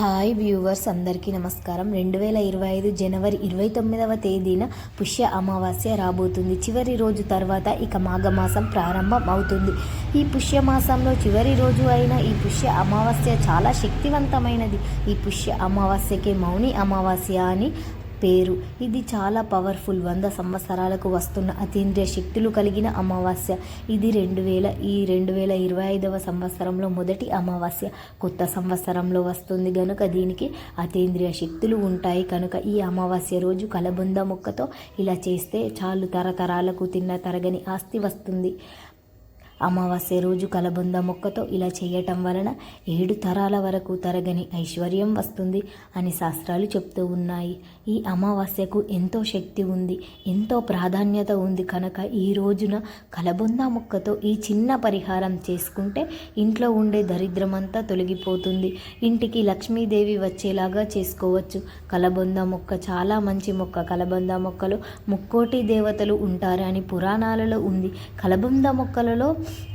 Hi viewers అందరికీ నమస్కారం. రెండు వేల ఇరవై ఐదు జనవరి ఇరవై తొమ్మిదవ తేదీన పుష్య అమావాస్య రాబోతుంది. చివరి రోజు తర్వాత ఇక మాఘమాసం ప్రారంభం అవుతుంది ఈ పుష్యమాసంలో చివరి రోజు అయిన ఈ పుష్య అమావాస్య చాలా శక్తివంతమైనది. ఈ పుష్య అమావాస్యకే మౌని అమావాస్య అని పేరు. ఇది చాలా పవర్ఫుల్. వంద సంవత్సరాలకు వస్తున్న అతీంద్రియ శక్తులు కలిగిన అమావాస్య. ఇది రెండు వేల ఈ రెండు వేల ఇరవై ఐదవ సంవత్సరంలో మొదటి అమావాస్య. కొత్త సంవత్సరంలో వస్తుంది గనుక దీనికి అతీంద్రియ శక్తులు ఉంటాయి. కనుక ఈ అమావాస్య రోజు కలబొంద మొక్కతో ఇలా చేస్తే చాలు తరతరాలకు తిన్న తరగని ఆస్తి వస్తుంది. అమావాస్య రోజు కలబొంద మొక్కతో ఇలా చేయటం వలన ఏడు తరాల వరకు తరగని ఐశ్వర్యం వస్తుంది అని శాస్త్రాలు చెప్తూ ఉన్నాయి. ఈ అమావాస్యకు ఎంతో శక్తి ఉంది ఎంతో ప్రాధాన్యత ఉంది. కనుక ఈ రోజున కలబొంద మొక్కతో ఈ చిన్న పరిహారం చేసుకుంటే ఇంట్లో ఉండే దరిద్రమంతా తొలగిపోతుంది. ఇంటికి లక్ష్మీదేవి వచ్చేలాగా చేసుకోవచ్చు. కలబొంద మొక్క చాలా మంచి మొక్క. కలబొంద మొక్కలు ముక్కోటి దేవతలు ఉంటారని పురాణాలలో ఉంది. కలబొంద మొక్కలలో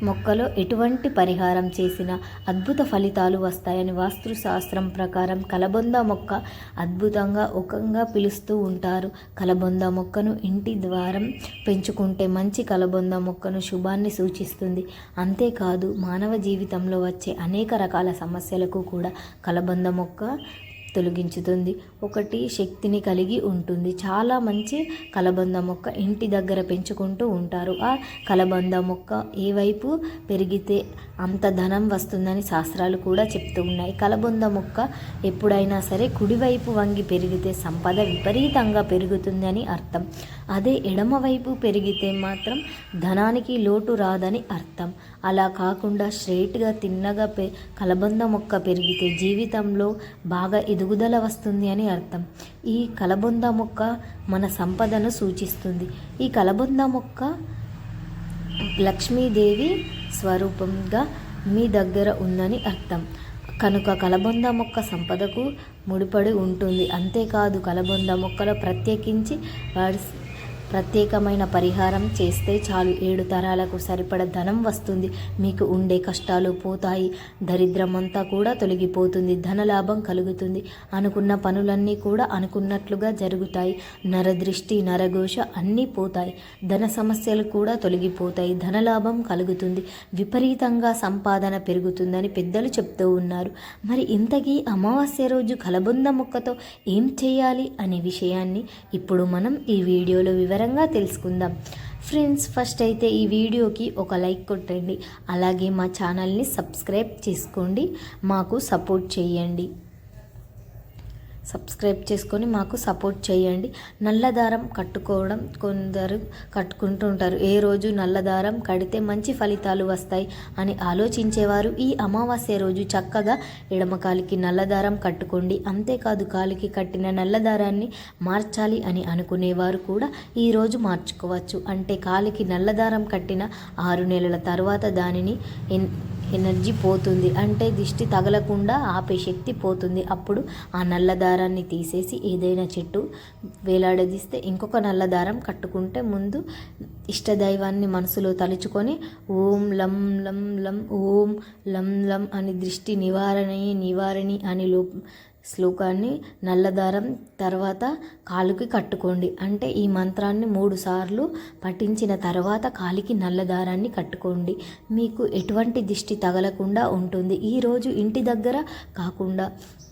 మొక్కలో ఎటువంటి పరిహారం చేసినా అద్భుత ఫలితాలు వస్తాయని వాస్తుశాస్త్రం ప్రకారం కలబొంద మొక్క అద్భుతంగా ఒకంగా పిలుస్తూ ఉంటారు. కలబొంద మొక్కను ఇంటి ద్వారం పెంచుకుంటే మంచి కలబొంద మొక్కను శుభాన్ని సూచిస్తుంది. అంతేకాదు మానవ జీవితంలో వచ్చే అనేక రకాల సమస్యలకు కూడా కలబొంద మొక్క తొలగించుతుంది. ఒకటి శక్తిని కలిగి ఉంటుంది. చాలా మంచి కలబంద మొక్క ఇంటి దగ్గర పెంచుకుంటూ ఉంటారు. ఆ కలబంద మొక్క ఏ వైపు పెరిగితే అంత ధనం వస్తుందని శాస్త్రాలు కూడా చెప్తూ ఉన్నాయి. కలబంద మొక్క ఎప్పుడైనా సరే కుడివైపు వంగి పెరిగితే సంపద విపరీతంగా పెరుగుతుందని అర్థం. అదే ఎడమవైపు పెరిగితే మాత్రం ధనానికి లోటు రాదని అర్థం. అలా కాకుండా స్ట్రైట్గా తిన్నగా పె కలబంద మొక్క పెరిగితే జీవితంలో బాగా ఎదుగుదల వస్తుంది అని అర్థం. ఈ కలబొంద మొక్క మన సంపదను సూచిస్తుంది. ఈ కలబొంద మొక్క లక్ష్మీదేవి స్వరూపంగా మీ దగ్గర ఉందని అర్థం. కనుక కలబొంద మొక్క సంపదకు ముడిపడి ఉంటుంది. అంతేకాదు కలబొంద మొక్కలో ప్రత్యేకించి వాడి ప్రత్యేకమైన పరిహారం చేస్తే చాలు. ఏడు తరాలకు సరిపడ ధనం వస్తుంది. మీకు ఉండే కష్టాలు పోతాయి. దరిద్రమంతా కూడా తొలగిపోతుంది. ధనలాభం కలుగుతుంది. అనుకున్న పనులన్నీ కూడా అనుకున్నట్లుగా జరుగుతాయి. నరదృష్టి నరఘోష అన్నీ పోతాయి. ధన సమస్యలు కూడా తొలగిపోతాయి. ధనలాభం కలుగుతుంది. విపరీతంగా సంపాదన పెరుగుతుందని పెద్దలు చెప్తూ ఉన్నారు. మరి ఇంతకీ అమావాస్య రోజు కలబొంద మొక్కతో ఏం చేయాలి అనే విషయాన్ని ఇప్పుడు మనం ఈ వీడియోలో వివరంగా తెలుసుకుందాం. ఫ్రెండ్స్ ఫస్ట్ అయితే ఈ వీడియోకి ఒక లైక్ కొట్టండి. అలాగే మా ఛానల్ని సబ్స్క్రైబ్ చేసుకోండి. మాకు సపోర్ట్ చేయండి. సబ్స్క్రైబ్ చేసుకొని మాకు సపోర్ట్ చేయండి. నల్లదారం కట్టుకోవడం కొందరు కట్టుకుంటూ ఉంటారు ఏ రోజు నల్లదారం కడితే మంచి ఫలితాలు వస్తాయి అని ఆలోచించేవారు. ఈ అమావాస్య రోజు చక్కగా ఎడమ కాలికి నల్లదారం కట్టుకోండి. అంతేకాదు కాలికి కట్టిన నల్లదారాన్ని మార్చాలి అని అనుకునేవారు కూడా ఈరోజు మార్చుకోవచ్చు. అంటే కాలికి నల్లదారం కట్టిన ఆరు నెలల తర్వాత దానిని ఎన్ ఎనర్జీ పోతుంది. అంటే దిష్టి తగలకుండా ఆపే శక్తి పోతుంది. అప్పుడు ఆ నల్ల దారాన్ని తీసేసి ఏదైనా చెట్టు వేలాడదీస్తే ఇంకొక నల్ల దారం కట్టుకుంటే ముందు ఇష్టదైవాన్ని మనసులో తలుచుకొని ఓం లం లం లం ఓం లం లం అని దృష్టి నివారణి నివారణి అని లో శ్లోకాన్ని నల్లదారం తర్వాత కాలుకి కట్టుకోండి. అంటే ఈ మంత్రాన్ని మూడు సార్లు పఠించిన తర్వాత కాలికి నల్లదారాన్ని కట్టుకోండి. మీకు ఎటువంటి దిష్టి తగలకుండా ఉంటుంది. ఈరోజు ఇంటి దగ్గర కాకుండా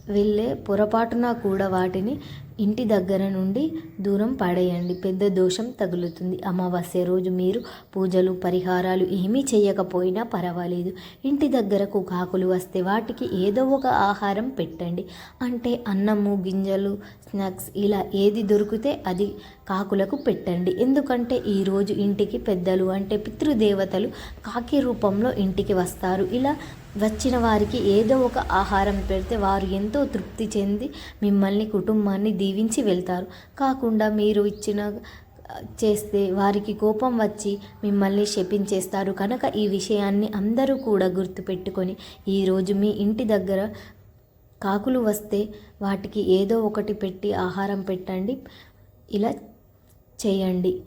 వెళ్ళే పొరపాటున కూడా వాటిని ఇంటి దగ్గర నుండి దూరం పడేయండి. పెద్ద దోషం తగులుతుంది. అమావాస్య రోజు మీరు పూజలు పరిహారాలు ఏమీ చేయకపోయినా పర్వాలేదు. ఇంటి దగ్గరకు కాకులు వస్తే వాటికి ఏదో ఒక ఆహారం పెట్టండి. అంటే అన్నము గింజలు స్నాక్స్ ఇలా ఏది దొరికితే అది కాకులకు పెట్టండి. ఎందుకంటే ఈరోజు ఇంటికి పెద్దలు అంటే పితృదేవతలు కాకి రూపంలో ఇంటికి వస్తారు. ఇలా వచ్చిన వారికి ఏదో ఒక ఆహారం పెడితే వారు ఎంతో తృప్తి చెంది మిమ్మల్ని కుటుంబాన్ని దీవించి వెళ్తారు. కాకుండా మీరు ఇచ్చిన చేస్తే వారికి కోపం వచ్చి మిమ్మల్ని శపించేస్తారు. కనుక ఈ విషయాన్ని అందరూ కూడా గుర్తుపెట్టుకొని ఈరోజు మీ ఇంటి దగ్గర కాకులు వస్తే వాటికి ఏదో ఒకటి పెట్టి ఆహారం పెట్టండి. ఇలా చేయండి.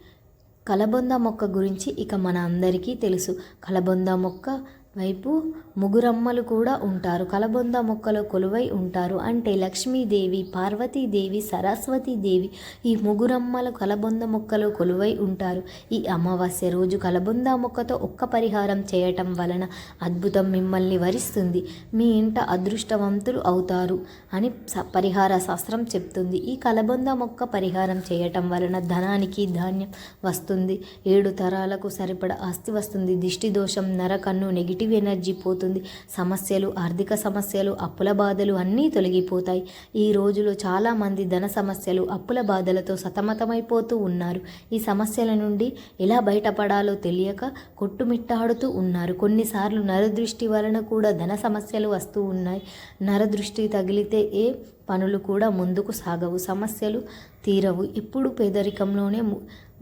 కలబొంద మొక్క గురించి ఇక మన అందరికీ తెలుసు. కలబొంద మొక్క వైపు ముగురమ్మలు కూడా ఉంటారు. కలబొంద మొక్కలో కొలువై ఉంటారు. అంటే లక్ష్మీదేవి పార్వతీదేవి సరస్వతీదేవి ఈ ముగురమ్మలు కలబొంద మొక్కలో కొలువై ఉంటారు. ఈ అమావాస్య రోజు కలబొంద మొక్కతో ఒక్క పరిహారం చేయటం వలన అద్భుతం మిమ్మల్ని వరిస్తుంది. మీ ఇంట అదృష్టవంతులు అవుతారు అని స- పరిహార శాస్త్రం చెప్తుంది. ఈ కలబొంద మొక్క పరిహారం చేయటం వలన ధనానికి ధాన్యం వస్తుంది. ఏడు తరాలకు సరిపడ ఆస్తి వస్తుంది. దిష్టి దోషం నరకన్ను నెగిటివ్ ఎనర్జీ పోతుంది. సమస్యలు ఆర్థిక సమస్యలు అప్పుల బాధలు అన్నీ తొలగిపోతాయి. ఈ రోజులో చాలామంది ధన సమస్యలు అప్పుల బాధలతో సతమతమైపోతూ ఉన్నారు. ఈ సమస్యల నుండి ఎలా బయటపడాలో తెలియక కొట్టుమిట్టాడుతూ ఉన్నారు. కొన్నిసార్లు నరదృష్టి వలన కూడా ధన సమస్యలు వస్తూ ఉన్నాయి. నరదృష్టి తగిలితే ఏ పనులు కూడా ముందుకు సాగవు సమస్యలు తీరవు. ఇప్పుడు పేదరికంలోనే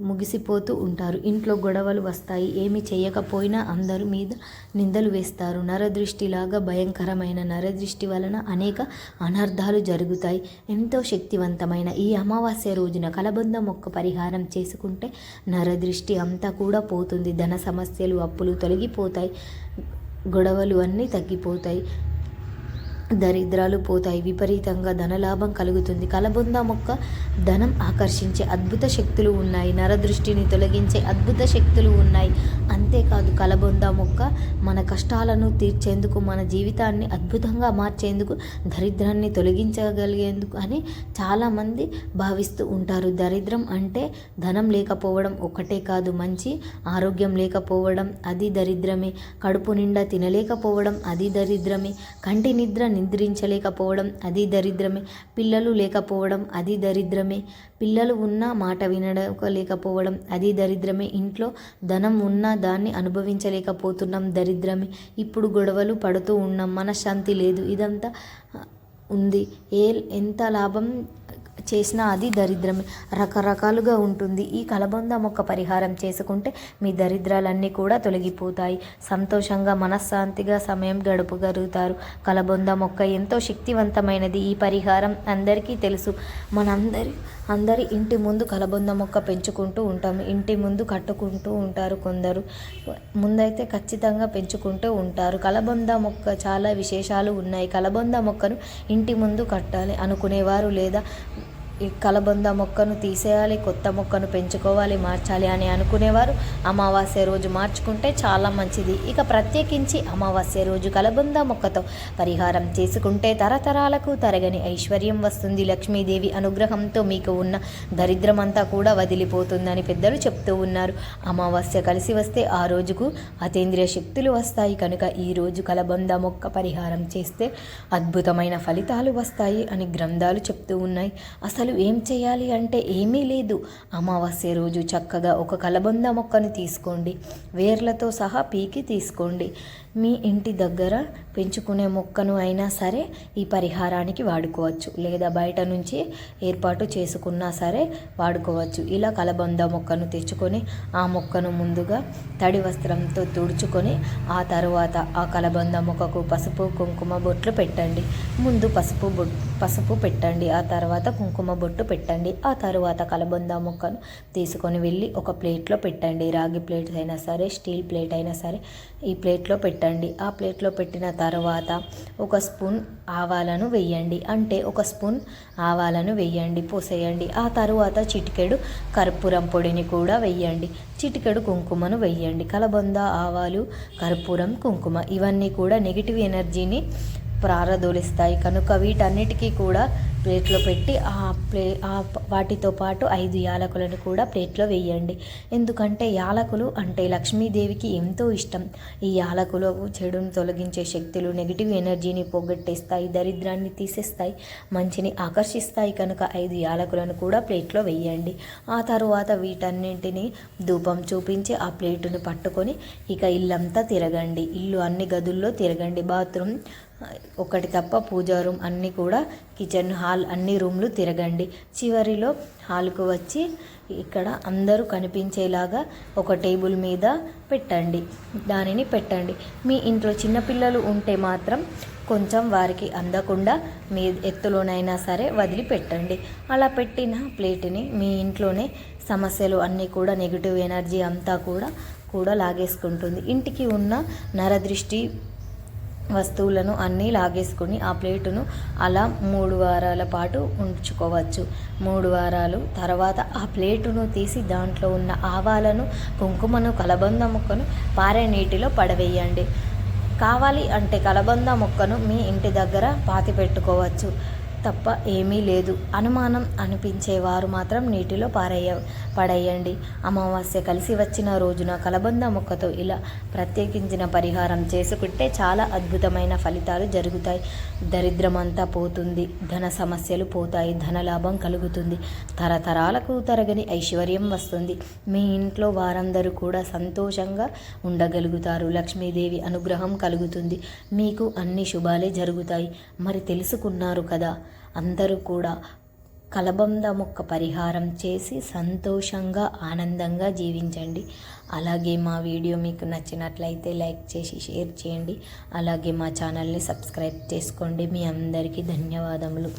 ముగిసిపోతూ ఉంటారు. ఇంట్లో గొడవలు వస్తాయి. ఏమి చేయకపోయినా అందరి మీద నిందలు వేస్తారు. నరదృష్టిలాగా భయంకరమైన నరదృష్టి వలన అనేక అనర్థాలు జరుగుతాయి. ఎంతో శక్తివంతమైన ఈ అమావాస్య రోజున కలబంద మొక్క పరిహారం చేసుకుంటే నరదృష్టి అంతా కూడా పోతుంది. ధన సమస్యలు అప్పులు తొలగిపోతాయి. గొడవలు అన్నీ తగ్గిపోతాయి. దరిద్రాలు పోతాయి. విపరీతంగా ధనలాభం కలుగుతుంది. కలబొంద మొక్క ధనం ఆకర్షించే అద్భుత శక్తులు ఉన్నాయి. నరదృష్టిని తొలగించే అద్భుత శక్తులు ఉన్నాయి. అంతేకాదు కలబొంద మొక్క మన కష్టాలను తీర్చేందుకు మన జీవితాన్ని అద్భుతంగా మార్చేందుకు దరిద్రాన్ని తొలగించగలిగేందుకు అని చాలామంది భావిస్తూ ఉంటారు. దరిద్రం అంటే ధనం లేకపోవడం ఒకటే కాదు మంచి ఆరోగ్యం లేకపోవడం అది దరిద్రమే. కడుపు నిండా తినలేకపోవడం అది దరిద్రమే. కంటి నిద్ర నిద్రించలేకపోవడం అది దరిద్రమే. పిల్లలు లేకపోవడం అది దరిద్రమే. పిల్లలు ఉన్నా మాట వినడలేకపోవడం అది దరిద్రమే. ఇంట్లో ధనం ఉన్నా దాన్ని అనుభవించలేకపోతున్నాం దరిద్రమే. ఇప్పుడు గొడవలు పడుతూ ఉన్నాం మనశ్శాంతి లేదు ఇదంతా ఉంది. ఏ ఎంత లాభం చేసినా అది దరిద్రమే. రకరకాలుగా ఉంటుంది. ఈ కలబంద మొక్క పరిహారం చేసుకుంటే మీ దరిద్రాలన్నీ కూడా తొలగిపోతాయి. సంతోషంగా మనశ్శాంతిగా సమయం గడుపగలుగుతారు. కలబంద మొక్క ఎంతో శక్తివంతమైనది. ఈ పరిహారం అందరికీ తెలుసు. మనందరి అందరి ఇంటి ముందు కలబంద మొక్క పెంచుకుంటూ ఉంటాము ఇంటి ముందు కట్టుకుంటూ ఉంటారు కొందరు. ముందైతే ఖచ్చితంగా పెంచుకుంటూ ఉంటారు. కలబంద మొక్క చాలా విశేషాలు ఉన్నాయి. కలబంద మొక్కను ఇంటి ముందు కట్టాలి అనుకునేవారు లేదా ఈ కలబంద మొక్కను తీసేయాలి కొత్త మొక్కను పెంచుకోవాలి మార్చాలి అని అనుకునేవారు. అమావాస్య రోజు మార్చుకుంటే చాలా మంచిది. ఇక ప్రత్యేకించి అమావాస్య రోజు కలబంద మొక్కతో పరిహారం చేసుకుంటే తరతరాలకు తరగని ఐశ్వర్యం వస్తుంది. లక్ష్మీదేవి అనుగ్రహంతో మీకు ఉన్న దరిద్రమంతా కూడా వదిలిపోతుందని పెద్దలు చెప్తూ ఉన్నారు. అమావాస్య కలిసి వస్తే ఆ రోజుకు అతేంద్రియ శక్తులు వస్తాయి. కనుక ఈ రోజు కలబంద మొక్క పరిహారం చేస్తే అద్భుతమైన ఫలితాలు వస్తాయి అని గ్రంథాలు చెప్తూ ఉన్నాయి. అసలు ఏం చేయాలి అంటే ఏమీ లేదు. అమావాస్య రోజు చక్కగా ఒక కలబంద మొక్కను తీసుకోండి. వేర్లతో సహా పీకి తీసుకోండి. మీ ఇంటి దగ్గర పెంచుకునే మొక్కను అయినా సరే ఈ పరిహారానికి వాడుకోవచ్చు. లేదా బయట నుంచి ఏర్పాటు చేసుకున్నా సరే వాడుకోవచ్చు. ఇలా కలబంద మొక్కను తెచ్చుకొని ఆ మొక్కను ముందుగా తడి వస్త్రంతో తుడుచుకొని ఆ తర్వాత ఆ కలబంద మొక్కకు పసుపు కుంకుమ బొట్లు పెట్టండి. ముందు పసుపు బొ పసుపు పెట్టండి. ఆ తర్వాత కుంకుమ బొట్టు పెట్టండి. ఆ తరువాత కలబంద మొక్కను తీసుకొని వెళ్ళి ఒక ప్లేట్లో పెట్టండి. రాగి ప్లేట్ అయినా సరే స్టీల్ ప్లేట్ అయినా సరే ఈ ప్లేట్లో పెట్టండి. ఆ ప్లేట్లో పెట్టిన తర్వాత ఒక స్పూన్ ఆవాలను వేయండి. అంటే ఒక స్పూన్ ఆవాలను వేయండి పోసేయండి. ఆ తరువాత చిటికెడు కర్పూరం పొడిని కూడా వేయండి. చిటికెడు కుంకుమను వేయండి. కలబంద ఆవాలు కర్పూరం కుంకుమ ఇవన్నీ కూడా నెగిటివ్ ఎనర్జీని ప్రారదోలిస్తాయి. కనుక వీటన్నిటికీ కూడా ప్లేట్లో పెట్టి ఆ ప్లే ఆ వాటితో పాటు ఐదు యాలకులను కూడా ప్లేట్లో వేయండి. ఎందుకంటే యాలకులు అంటే లక్ష్మీదేవికి ఎంతో ఇష్టం. ఈ యాలకులు చెడును తొలగించే శక్తులు నెగిటివ్ ఎనర్జీని పోగొట్టేస్తాయి దరిద్రాన్ని తీసేస్తాయి మంచిని ఆకర్షిస్తాయి. కనుక ఐదు యాలకులను కూడా ప్లేట్లో వేయండి. ఆ తరువాత వీటన్నింటినీ ధూపం చూపించి ఆ ప్లేటును పట్టుకొని ఇక ఇల్లంతా తిరగండి. ఇల్లు అన్ని గదుల్లో తిరగండి. బాత్రూమ్ ఒకటి తప్ప పూజా రూమ్ అన్నీ కూడా కిచెన్ హాల్ అన్ని రూమ్లు తిరగండి. చివరిలో హాల్కు వచ్చి ఇక్కడ అందరూ కనిపించేలాగా ఒక టేబుల్ మీద పెట్టండి. దానిని పెట్టండి. మీ ఇంట్లో చిన్నపిల్లలు ఉంటే మాత్రం కొంచెం వారికి అందకుండా మీ ఎత్తులోనైనా సరే వదిలిపెట్టండి. అలా పెట్టిన ప్లేట్ని మీ ఇంట్లోనే సమస్యలు అన్నీ కూడా నెగిటివ్ ఎనర్జీ అంతా కూడా కూడా లాగేసుకుంటుంది. ఇంటికి ఉన్న నరదృష్టి వస్తువులను అన్నీ లాగేసుకొని ఆ ప్లేటును అలా మూడు వారాల పాటు ఉంచుకోవచ్చు. మూడు వారాలు తర్వాత ఆ ప్లేటును తీసి దాంట్లో ఉన్న ఆవాలను కుంకుమను కలబంద ముక్కను పారే నీటిలో పడవేయండి. కావాలి అంటే కలబంద మొక్కను మీ ఇంటి దగ్గర పాతి పెట్టుకోవచ్చు. తప్ప ఏమీ లేదు. అనుమానం అనిపించేవారు మాత్రం నీటిలో పారేయ పడేయండి. అమావాస్య కలిసి వచ్చిన రోజున కలబంద మొక్కతో ఇలా ప్రత్యేకించిన పరిహారం చేసుకుంటే చాలా అద్భుతమైన ఫలితాలు జరుగుతాయి. దరిద్రమంతా పోతుంది. ధన సమస్యలు పోతాయి. ధనలాభం కలుగుతుంది. తరతరాలకు తరగని ఐశ్వర్యం వస్తుంది. మీ ఇంట్లో వారందరూ కూడా సంతోషంగా ఉండగలుగుతారు. లక్ష్మీదేవి అనుగ్రహం కలుగుతుంది. మీకు అన్ని శుభాలే జరుగుతాయి. మరి తెలుసుకున్నారు కదా. అందరూ కూడా కలబంద మొక్క పరిహారం చేసి సంతోషంగా ఆనందంగా జీవించండి. అలాగే మా వీడియో మీకు నచ్చినట్లయితే లైక్ చేసి షేర్ చేయండి. అలాగే మా ఛానల్ని సబ్స్క్రైబ్ చేసుకోండి. మీ అందరికీ ధన్యవాదములు.